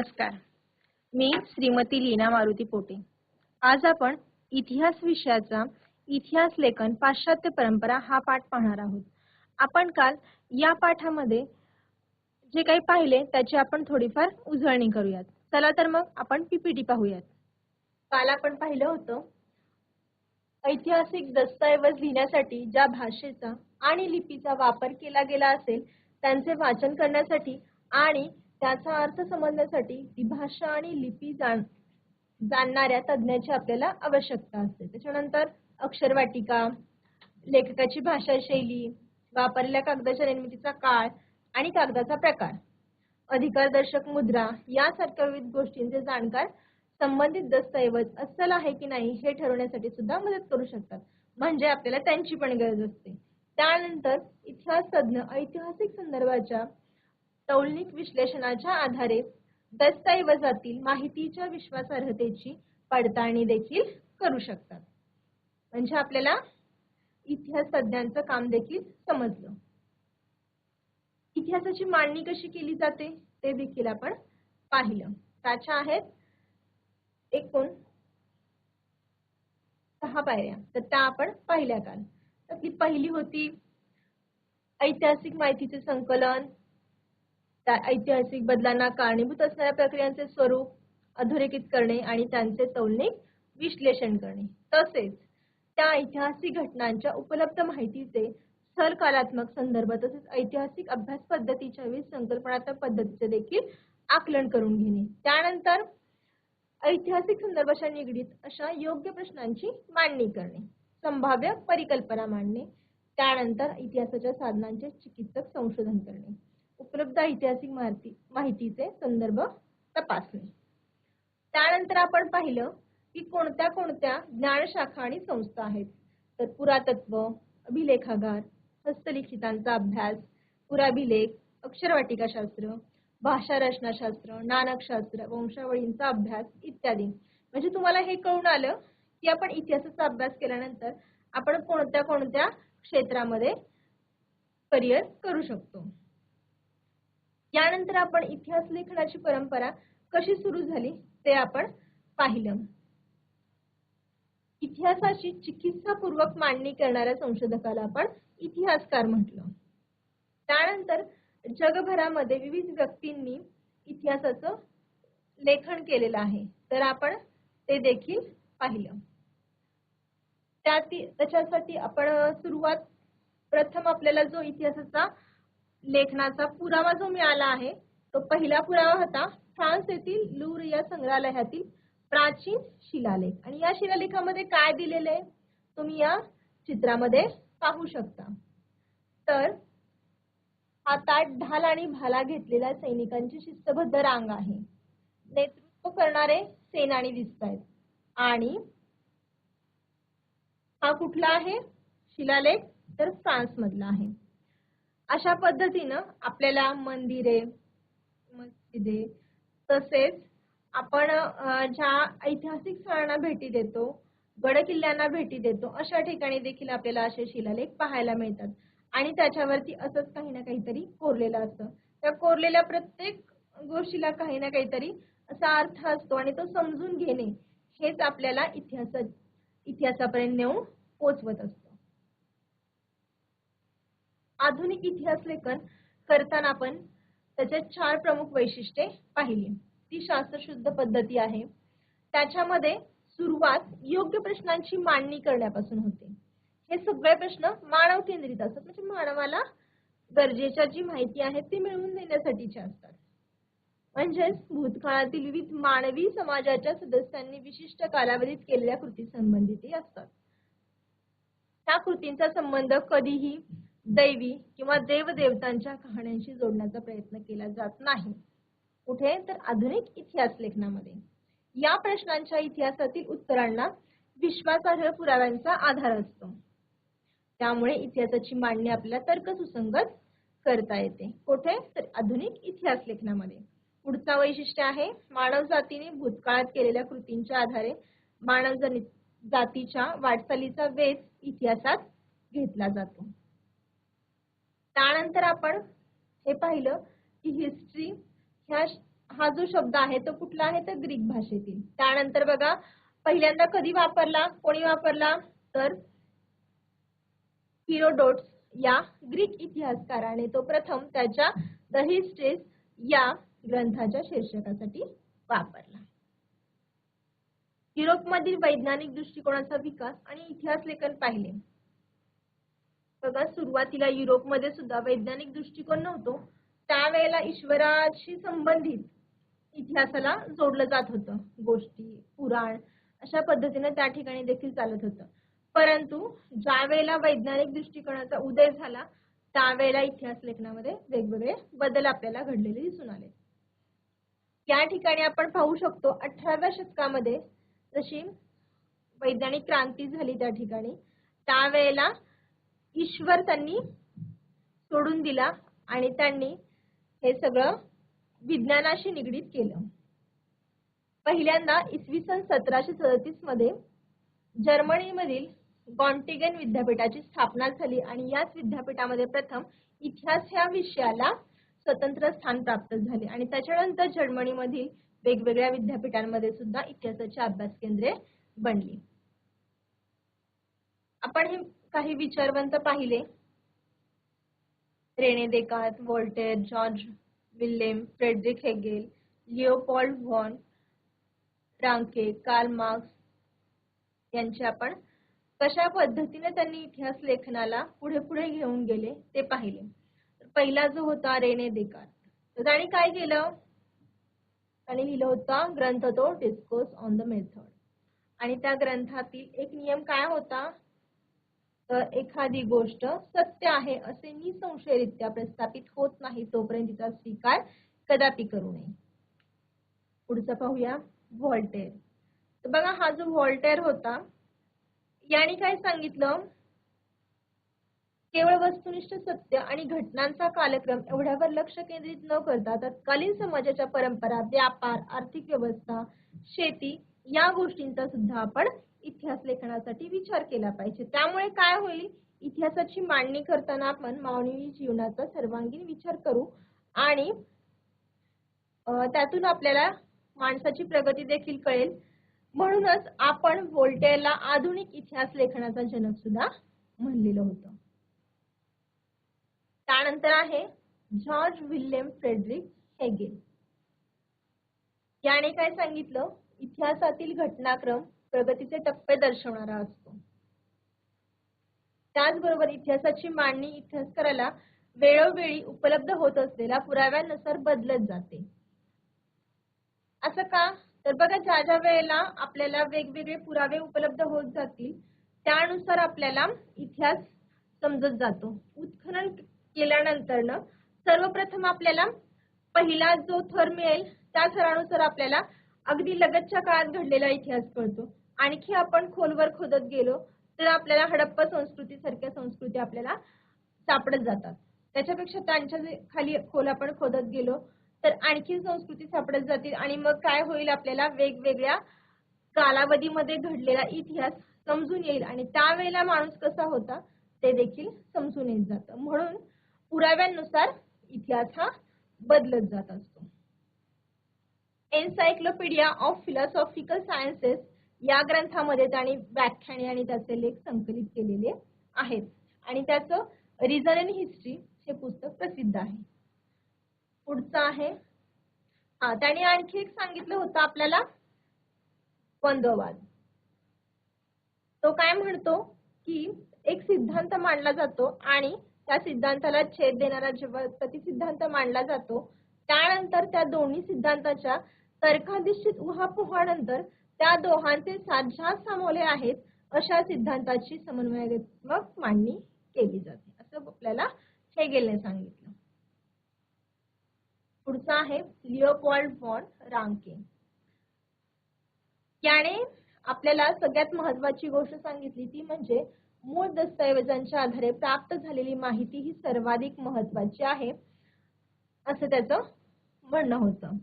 नमस्कार. मी श्रीमती लीना मारुती पोटे. आज आपण इतिहास विषयाचा इतिहास लेखन पाश्चात्य परंपरा हा पाठ पाहणार आहोत. आपण काल या पाठामध्ये जे काही पाहिले त्याची आपण थोडीफार उजळणी करूयात. चला तर मग आपण पीपीटी पाहूयात. काल आपण पाहिलं होतं ऐतिहासिक दस्तऐवज लिहिण्यासाठी ज्या भाषेचा आणि लिपीचा वापर केला गेला असेल त्यांचे वाचन करण्यासाठी आणि त्याचा अर्थ समजण्यासाठी ती भाषा आणि लिपी जाण जाणणाऱ्या तज्ज्ञाची आपल्याला आवश्यकता असते. त्याच्यानंतर अक्षरवाटिका लेखकाची भाषा शैली वापरलेल्या कागदाच्या निर्मितीचा काळ आणि कागदाचा प्रकार अधिकारदर्शक मुद्रा यासारख्या विविध गोष्टींचे जाणकार संबंधित दस्तऐवज अस्सल आहे की नाही हे ठरवण्यासाठी सुद्धा मदत करू शकतात. म्हणजे आपल्याला त्यांची पण गरज असते. त्यानंतर इतिहास तज्ञ ऐतिहासिक संदर्भाच्या तौलनिक विश्लेषणाच्या आधारे दस्तऐवजातील माहितीच्या विश्वासार्हतेची पडताळणी देखील करू शकतात. म्हणजे आपल्याला इतिहास तज्ञांचं काम देखील समजलं. इतिहासाची मांडणी कशी केली जाते ते देखील आपण पाहिलं. त्याच्या आहेत एकूण सहा पायऱ्या. तर त्या आपण पाहिल्या काल त्यातली पहिली होती ऐतिहासिक माहितीचे संकलन त्या ऐतिहासिक बदलांना कारणीभूत असणाऱ्या प्रक्रियांचे स्वरूप अधोरेखित करणे आणि त्यांचे तौलनिक विश्लेषण करणे. तसेच त्या ऐतिहासिक घटनांच्या उपलब्ध माहितीचे स्थलकालात्मक संदर्भ तसेच ऐतिहासिक अभ्यास पद्धतीच्या विविध संकल्पनात्मक पद्धतीचे देखील आकलन करून घेणे. त्यानंतर ऐतिहासिक संदर्भाच्या निगडीत अशा योग्य प्रश्नांची मांडणी करणे. संभाव्य परिकल्पना मांडणे. त्यानंतर इतिहासाच्या साधनांचे चिकित्सक संशोधन करणे. उपलब्ध ऐतिहासिक माहिती माहितीचे संदर्भ तपासणे. त्यानंतर आपण पाहिलं की कोणत्या कोणत्या ज्ञानशाखा आणि संस्था आहेत. तर पुरातत्व अभिलेखागार हस्तलिखितांचा अभ्यास पुराभिलेख अक्षरवाटिकाशास्त्र भाषा रचनाशास्त्र नानकशास्त्र वंशावळींचा अभ्यास इत्यादी. म्हणजे तुम्हाला हे कळून आलं की आपण इतिहासाचा अभ्यास केल्यानंतर आपण कोणत्या कोणत्या क्षेत्रामध्ये करिअर करू शकतो. यानंतर आपण इतिहास लेखनाची परंपरा कशी सुरू झाली ते आपण पाहिलं. इतिहासाची चिकित्सापूर्वक मांडणी करणाऱ्या संशोधकाला आपण इतिहासकार म्हटलं. त्यानंतर जगभरामध्ये विविध व्यक्तींनी इतिहासाचं लेखन केलेलं आहे. तर आपण ते देखील पाहिलं. त्याच्यासाठी आपण सुरुवात प्रथम आपल्याला जो इतिहासाचा लेखनाचा पुरावा जो मिळाला आहे तो पहिला पुरावा होता फ्रान्स येथील लूर या संग्रहालयातील प्राचीन शिलालेख. आणि या शिलालेखामध्ये काय दिलेले तुम्ही या चित्रामध्ये पाहू शकता. तर हातात ढाल आणि भाला घेतलेल्या सैनिकांची शिस्तबद्ध रांग आहे. नेतृत्व करणारे सेनानी दिसत आहेत आणि हा कुठला आहे? शिलालेख तर फ्रान्स मधला आहे. अशा पद्धतीनं आपल्याला मंदिरे मस्जिदे तसेच आपण ज्या ऐतिहासिक स्थळांना भेटी देतो गड किल्ल्यांना भेटी देतो अशा ठिकाणी देखील आपल्याला असे शिलालेख पाहायला मिळतात. आणि त्याच्यावरती असंच काही ना काहीतरी कोरलेलं असतं. त्या कोरलेल्या प्रत्येक गोष्टीला काही ना काहीतरी असा अर्थ असतो आणि तो समजून घेणे हेच आपल्याला इतिहास इतिहासापर्यंत नेऊन पोचवत असतो. आधुनिक इतिहास लेखन करताना आपण त्याच्या चार प्रमुख वैशिष्ट्ये पाहिली. ती शास्त्रशुद्ध पद्धती आहे. त्याच्यामध्ये सुरुवात योग्य प्रश्नांची मांडणी करण्यापासून होते. हे सगळे प्रश्न मानव केंद्रित असतात. म्हणजे मानवाला गरजेच्या जी माहिती आहे ती मिळवून देण्यासाठीचे असतात. म्हणजेच भूतकाळातील विविध मानवी समाजाच्या सदस्यांनी विशिष्ट कालावधीत केलेल्या कृती संबंधित असतात. त्या कृतींचा संबंध कधीही दैवी किंवा देवदेवतांच्या कहाण्यांशी जोडण्याचा प्रयत्न केला जात नाही. कुठे? तर आधुनिक इतिहास लेखनामध्ये. या प्रश्नांच्या इतिहासातील उत्तरांना विश्वासार्ह पुराव्यांचा आधार असतो. त्यामुळे इतिहासाची मांडणी आपल्याला तर्कसुसंगत करता येते. कुठे? तर आधुनिक इतिहास लेखनामध्ये. पुढचा वैशिष्ट्य आहे मानव जातीने भूतकाळात केलेल्या कृतींच्या आधारे मानव जातीच्या वाटचालीचा वेध इतिहासात घेतला जातो. त्यानंतर आपण हे पाहिलं की हिस्ट्री ह्या हा जो शब्द आहे तो कुठला आहे? तर ग्रीक भाषेतील. त्यानंतर बघा पहिल्यांदा कधी वापरला? कोणी वापरला? तर हिरोडोट्स या ग्रीक इतिहासकाराने. तो प्रथम त्याच्या द हिस्ट्रीज या ग्रंथाच्या शीर्षकासाठी वापरला. युरोपमधील वैज्ञानिक दृष्टिकोनाचा विकास आणि इतिहास लेखन पाहिले. बघा सुरुवातीला युरोपमध्ये सुद्धा वैज्ञानिक दृष्टिकोन नव्हतो. त्यावेळेला ईश्वराशी संबंधित इतिहासाला जोडलं जात होतं. गोष्टी पुराण अशा पद्धतीने त्या ठिकाणी देखील चालत होतं. परंतु ज्या वेळेला वैज्ञानिक दृष्टिकोनाचा उदय झाला त्यावेळेला इतिहास लेखनामध्ये वेगवेगळे बदल आपल्याला घडलेले दिसून आले. या ठिकाणी आपण पाहू शकतो अठराव्या शतकामध्ये जशी वैज्ञानिक क्रांती झाली त्या ठिकाणी त्यावेळेला ईश्वर त्यांनी सोडून दिला आणि त्यांनी हे सगळं विज्ञानाशी निगडीत केलं. पहिल्यांदा इसवी सन सतराशे सदतीसमध्ये जर्मनीमधील गॉन्टिगन विद्यापीठाची स्थापना झाली आणि याच विद्यापीठामध्ये प्रथम इतिहास ह्या विषयाला स्वतंत्र स्थान प्राप्त झाले आणि त्याच्यानंतर जर्मनीमधील वेगवेगळ्या विद्यापीठांमध्ये सुद्धा इतिहासाची अभ्यास केंद्रे बनली. आपण हे काही विचारवंत पाहिले. Rene Descartes Voltaire Georg Wilhelm Friedrich Hegel Leopold von Ranke Karl Marx यांचे आपण कशा पद्धतीने त्यांनी इतिहास लेखनाला पुढे पुढे घेऊन गेले ते पाहिले. पहिला जो होता रेने देकार तर त्यांनी काय केलं? त्याने लिहिलं होता ग्रंथ तो डिस्कोर्स ऑन द मेथड आणि त्या ग्रंथातील एक नियम काय होता? एखादी गोष्ट सत्य आहे असे निसंशयरित्या प्रस्थापित होत नाही तोपर्यंत तिचा स्वीकार कदापि करू नये. पुढचं पाहूया व्हॉल्टेअर तर बघा हा जो व्हॉल्टेअर होता याने काय सांगितलं? केवळ वस्तुनिष्ठ सत्य आणि घटनांचा कालक्रम एवढ्यावर लक्ष केंद्रित न करता तत्कालीन समाजाच्या परंपरा व्यापार आर्थिक व्यवस्था शेती या गोष्टींचा सुद्धा आपण इतिहास लेखनासाठी विचार केला पाहिजे. त्यामुळे काय होईल? इतिहासाची मांडणी करताना आपण मानवी जीवनाचा सर्वांगीण विचार करू आणि त्यातून आपल्याला माणसाची प्रगती देखील कळेल. म्हणूनच आपण व्होल्टेअरला आधुनिक इतिहास लेखनाचा जनक सुद्धा म्हणलेलं होतं. त्यानंतर आहे जॉर्ज विल्यम फ्रेडरिक हेगेल याने काय सांगितलं? इतिहासातील घटनाक्रम प्रगतीचे टप्पे दर्शवणारा असतो. त्याचबरोबर इतिहासाची मांडणी इतिहासकाराला वेळोवेळी उपलब्ध होत असलेल्या पुराव्यानुसार बदलत जाते. असं का? तर बघा ज्या ज्या वेळेला आपल्याला वेगवेगळे पुरावे उपलब्ध होत जातील त्यानुसार आपल्याला इतिहास समजत जातो. उत्खनन केल्यानंतर सर्वप्रथम आपल्याला पहिला जो थर मिळेल त्या थरानुसार आपल्याला अगदी लगतच्या काळात घडलेला इतिहास कळतो. आणखी आपण खोलवर खोदत गेलो तर आपल्याला हडप्पा संस्कृती सारख्या संस्कृती आपल्याला सापडत जातात. त्याच्यापेक्षा त्यांच्या खाली खोल आपण खोदत गेलो तर आणखी संस्कृती सापडत जातील आणि मग काय होईल आपल्याला वेगवेगळ्या कालावधीमध्ये घडलेला इतिहास समजून येईल आणि त्यावेळेला माणूस कसा होता ते देखील समजून येत जातं. म्हणून पुराव्यानुसार इतिहास हा बदलत जात असतो. एन्सायक्लोपीडिया ऑफ फिलॉसॉफिकल सायन्सेस या ग्रंथामध्ये त्यांनी व्याख्याने आणि त्याचे लेख संकलित केलेले आहेत. आणि त्याचं रिझन अँड हिस्ट्री हे पुस्तक प्रसिद्ध आहे. पुढचं आहे. हा त्याने आणखी एक सांगितलं होतं आपल्याला. द्वंद्ववाद. तो काय म्हणतो? की एक सिद्धांत मांडला जातो आणि त्या सिद्धांताला छेद देणारा जेव्हा प्रतिसिद्धांत मांडला जातो त्यानंतर त्या दोन्ही सिद्धांताच्या तर्काधिष्ठित उहापोहानंतर त्या दोहांचे साध्या सामोले आहेत अशा सिद्धांताची समन्वयात्मक मांडणी केली जाते. असं आपल्याला हेगेलने सांगितलं. पुढचा आहे लिओपॉल्ड वॉन रांके याने आपल्याला सगळ्यात महत्वाची गोष्ट सांगितली ती म्हणजे मूळ दस्तऐवजांच्या आधारे प्राप्त झालेली माहिती ही सर्वाधिक महत्वाची आहे असं त्याचं म्हणणं होतं.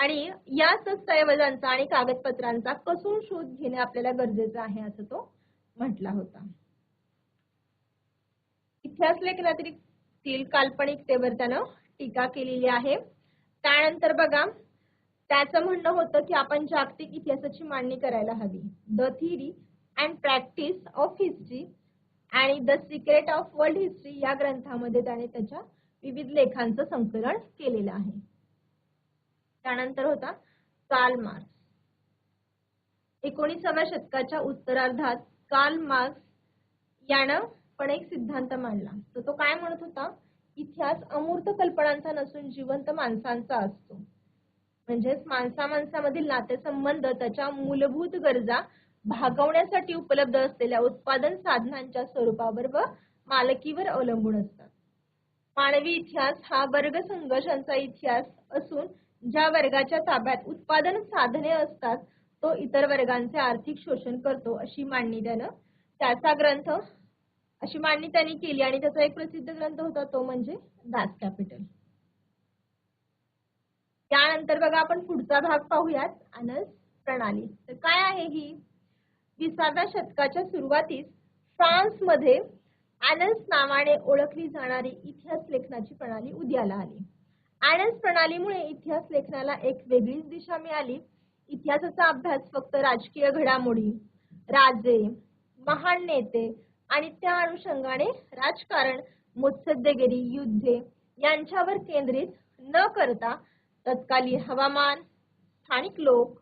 आणि या दस्तऐवजांचा आणि कागदपत्रांचा कसून शोध घेणे आपल्याला गरजेचं आहे असं तो म्हटला होता. इतिहास लेखनातील काल्पनिकतेवर त्यानं टीका केलेली आहे. त्यानंतर बघा त्याचं म्हणणं होतं की आपण जागतिक इतिहासाची मांडणी करायला हवी. The theory and practice of history आणि the secret of world history या ग्रंथामध्ये त्याने त्याच्या विविध लेखांचं संकलन केलेलं आहे. त्यानंतर होता कार्ल मार्क्स एकोणीसाव्या शतकाच्या उत्तरार्धात कार्ल मार्क्स यानं पण एक सिद्धांत मांडला. तर तो काय म्हणत होता? इतिहास अमूर्त कल्पनांचा नसून जिवंत माणसांचा असतो. म्हणजेच माणसा माणसामधील नातेसंबंध त्याच्या मूलभूत गरजा भागवण्यासाठी उपलब्ध असलेल्या उत्पादन साधनांच्या स्वरूपावर व मालकीवर अवलंबून असतात. मानवी इतिहास हा वर्ग संघर्षांचा इतिहास असून ज्या वर्गाच्या ताब्यात उत्पादन साधने असतात तो इतर वर्गांचे आर्थिक शोषण करतो अशी मांडणी त्यानं त्याचा ग्रंथ अशी मांडणी त्यांनी केली आणि त्याचा एक प्रसिद्ध ग्रंथ होता तो म्हणजे दास कॅपिटल. त्यानंतर बघा आपण पुढचा भाग पाहूयात अनस प्रणाली. तर काय आहे ही? विसाव्या शतकाच्या सुरुवातीस फ्रान्समध्ये नावाने ओळखली जाणारी इतिहास लेखनाची प्रणाली उद्याला आली. अॅनस प्रणालीमुळे इतिहास लेखनाला एक वेगळीच दिशा मिळाली. इतिहासाचा अभ्यास फक्त राजकीय घडामोडी राजे महान नेते आणि त्या अनुषंगाने राजकारण मुत्सद्देगिरी युद्धे यांच्यावर केंद्रित न करता तत्कालीन हवामान स्थानिक लोक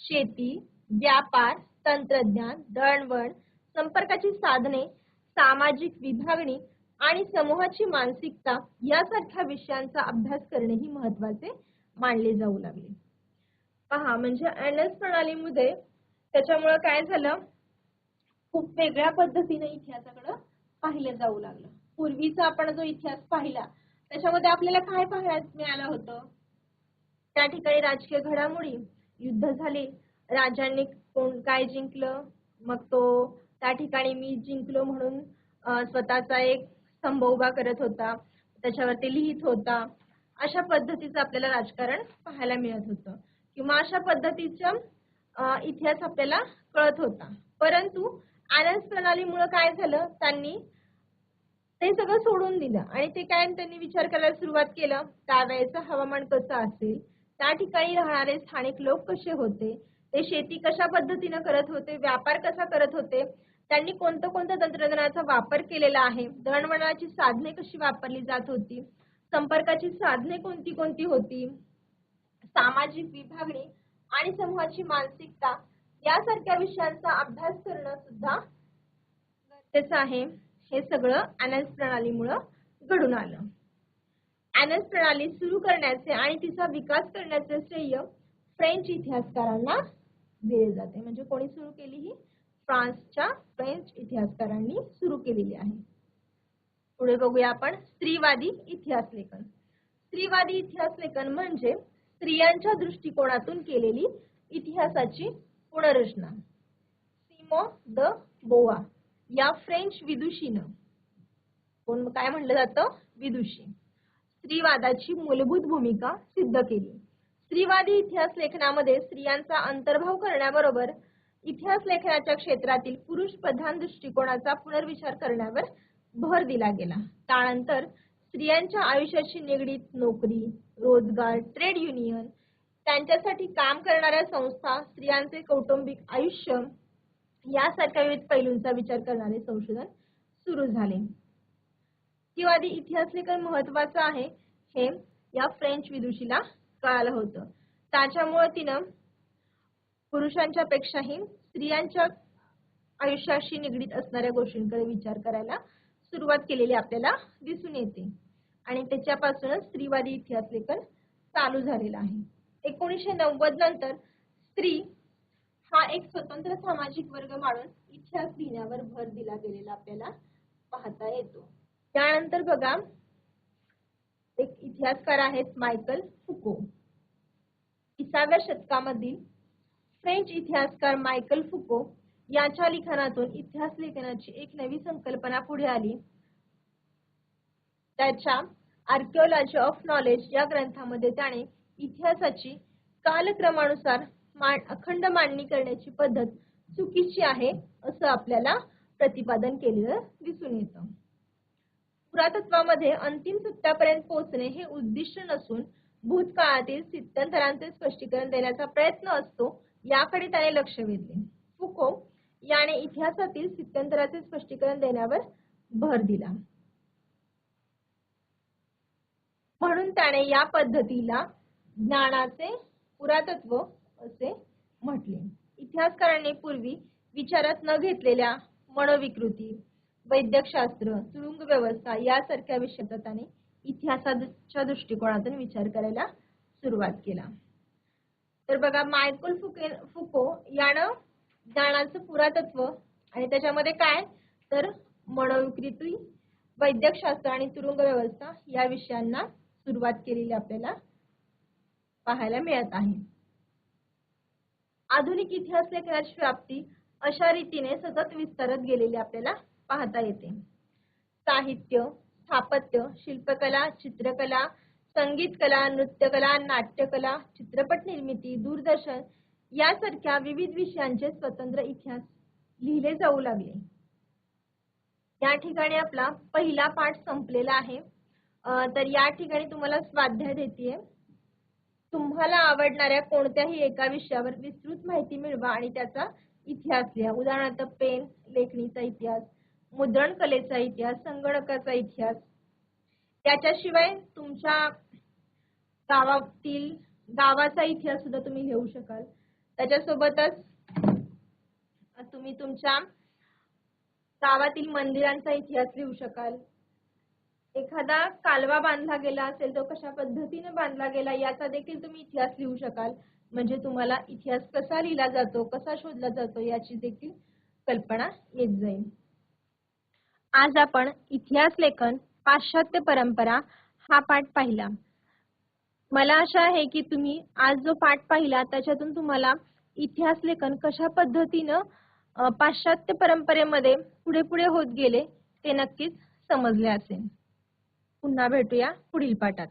शेती व्यापार तंत्रज्ञान दळणवळण संपर्काची साधने सामाजिक विभागणी आणि समूहाची मानसिकता यासारख्या विषयांचा अभ्यास करणे ही महत्त्वाचे मानले जाऊ लागले. पहा म्हणजे एनएस प्रणालीमध्ये त्याच्यामुळे काय झालं? खूप वेगळ्या पद्धतीने इतिहासाकडे पाहिलं जाऊ लागलं. पूर्वीचा आपण जो इतिहास पाहिला त्याच्यामध्ये आपल्याला काय पाहायला मिळालं होतं? त्या ठिकाणी राजकीय घडामोडी युद्ध झाले राजांनी कोण काय जिंकलं? मग तो त्या ठिकाणी मी जिंकलो म्हणून स्वतःचा एक स्तंभ उभा करत होता. त्याच्यावरती लिहित होता. अशा पद्धतीचं आपल्याला राजकारण पाहायला मिळत होतं. किंवा अशा पद्धतीचा इतिहास आपल्याला कळत होता. परंतु आनंद प्रणालीमुळे काय झालं? त्यांनी ते सगळं सोडून दिलं. आणि ते काय त्यांनी विचार करायला सुरुवात केलं? त्यावेळेचं हवामान कसं असेल? त्या ठिकाणी राहणारे स्थानिक लोक कसे होते? ते शेती कशा पद्धतीनं करत होते? व्यापार कसा करत होते? त्यांनी कोणतं कोणतं तंत्रज्ञानाचा वापर केलेला आहे? दळणवळणाची साधने कशी वापरली जात होती? संपर्काची साधने कोणती कोणती होती? सामाजिक विभागणी आणि समूहाची मानसिकता यासारख्या विषयांचा अभ्यास करणं सुद्धा गरजेचं आहे. हे सगळं अनॅन्स प्रणालीमुळं घडून आलं. अनॅन्स प्रणाली सुरू करण्याचे आणि तिचा विकास करण्याचे श्रेय फ्रेंच इतिहासकारांना दिले जाते. म्हणजे कोणी सुरू केली ही? फ्रान्सच्या फ्रेंच इतिहासकारांनी सुरू केलेली आहे. पुढे बघूया आपण स्त्रीवादी इतिहास लेखन. स्त्रीवादी इतिहास लेखन म्हणजे स्त्रियांच्या दृष्टिकोनातून केलेली इतिहासाची पुनर्रचना. सिमो द बोवा या फ्रेंच विदुषीनं कोण काय म्हणलं जातं? विदुषी. स्त्रीवादाची मूलभूत भूमिका सिद्ध केली. स्त्रीवादी इतिहास लेखनामध्ये स्त्रियांचा अंतर्भाव करण्याबरोबर इतिहास लेखनाच्या क्षेत्रातील पुरुष प्रधान दृष्टिकोनाचा पुनर्विचार करण्यावर भर दिला गेला. त्यानंतर स्त्रियांच्या आयुष्याशी निगडीत नोकरी रोजगार ट्रेड युनियन त्यांच्यासाठी काम करणाऱ्या संस्था स्त्रियांचे कौटुंबिक आयुष्य यासारख्या विविध पैलूंचा विचार करणारे संशोधन सुरू झाले. किंवा इतिहास लेखन महत्वाचं आहे हे या फ्रेंच विदुषीला कळालं होतं. त्याच्यामुळे तिनं पुरुषांच्या पेक्षाही स्त्रियांच्या आयुष्याशी निगडीत असणाऱ्या गोष्टींकडे विचार करायला सुरुवात केलेली आपल्याला दिसून येते. आणि त्याच्यापासूनच स्त्रीवादी इतिहास लेखन चालू झालेलं आहे. एकोणीसशे नव्वद नंतर स्त्री हा एक स्वतंत्र सामाजिक वर्ग मानून इतिहास लिहिण्यावर भर दिला गेलेला आपल्याला पाहता येतो. त्यानंतर बघा एक इतिहासकार आहेत मायकल फुको. विसाव्या शतकामधील फ्रेंच इतिहासकार मायकल फुको यांच्या लिखाणातून इतिहास लेखनाची एक नवी संकल्पना पुढे आली. त्याच्या आर्किओलॉजी ऑफ नॉलेज या ग्रंथामध्ये त्याने इतिहासाची कालक्रमानुसार अखंड मांडणी करण्याची पद्धत चुकीची आहे असं आपल्याला प्रतिपादन केलेलं दिसून येतं. पुरातत्वामध्ये अंतिम सत्यापर्यंत पोहोचणे हे उद्दिष्ट नसून भूतकाळातील स्थित्यंतरांचे स्पष्टीकरण देण्याचा प्रयत्न असतो याकडे त्याने लक्ष वेधले. फुको याने इतिहासातील स्थित्यंतराचे स्पष्टीकरण देण्यावर भर दिला. म्हणून त्याने या पद्धतीला ज्ञानाचे पुरातत्व असे म्हटले. इतिहासकारांनी पूर्वी विचारात न घेतलेल्या मनोविकृती वैद्यकशास्त्र तुरुंग व्यवस्था यासारख्या विषयाचा त्याने इतिहासाच्या दृष्टिकोनातून विचार करायला सुरुवात केला. तर बघा मायकल फुके फुको यानं ज्ञानाचं पुरातत्व आणि त्याच्यामध्ये काय? तर मनोविकृती वैद्यकशास्त्र आणि तुरुंग व्यवस्था या विषयांना सुरुवात केलेली आपल्याला पाहायला मिळत आहे. आधुनिक इतिहास लेखनाची व्याप्ती अशा रीतीने सतत विस्तारत गेलेली आपल्याला पाहता येते. साहित्य स्थापत्य शिल्पकला चित्रकला संगीत कला नृत्यकला नाट्यकला चित्रपट निर्मिती दूरदर्शन यासारख्या विविध विषयांचे स्वतंत्र इतिहास लिहिले जाऊ लागले. या ठिकाणी आपला पहिला पाठ संपलेला आहे. तर या ठिकाणी तुम्हाला स्वाध्याय देते तुम्हाला आवडणाऱ्या कोणत्याही एका विषयावर विस्तृत माहिती मिळवा आणि त्याचा इतिहास लिहा. उदाहरणार्थ पेन लेखणीचा इतिहास मुद्रण कलेचा इतिहास संगणकाचा इतिहास. त्याच्याशिवाय तुमच्या गावातील गावाचा इतिहास सुद्धा तुम्ही लिहू शकाल. त्याच्यासोबतच तुम्ही तुमच्या गावातील मंदिरांचा इतिहास लिहू शकाल. एखादा कालवा बांधला गेला असेल तो कशा पद्धतीने बांधला गेला याचा देखील तुम्ही इतिहास लिहू शकाल. म्हणजे तुम्हाला इतिहास कसा लिहिला जातो कसा शोधला जातो याची देखील कल्पना येत जाईल. आज आपण इतिहास लेखन पाश्चात्य परंपरा हा पाठ पाहिला. मला आशा आहे की तुम्ही आज जो पाठ पाहिला त्याच्यातून तुम्हाला इतिहास लेखन कशा पद्धतीनं पाश्चात्य परंपरेमध्ये पुढे पुढे होत गेले ते नक्कीच समजले असेल. पुन्हा भेटूया पुढील पाठात.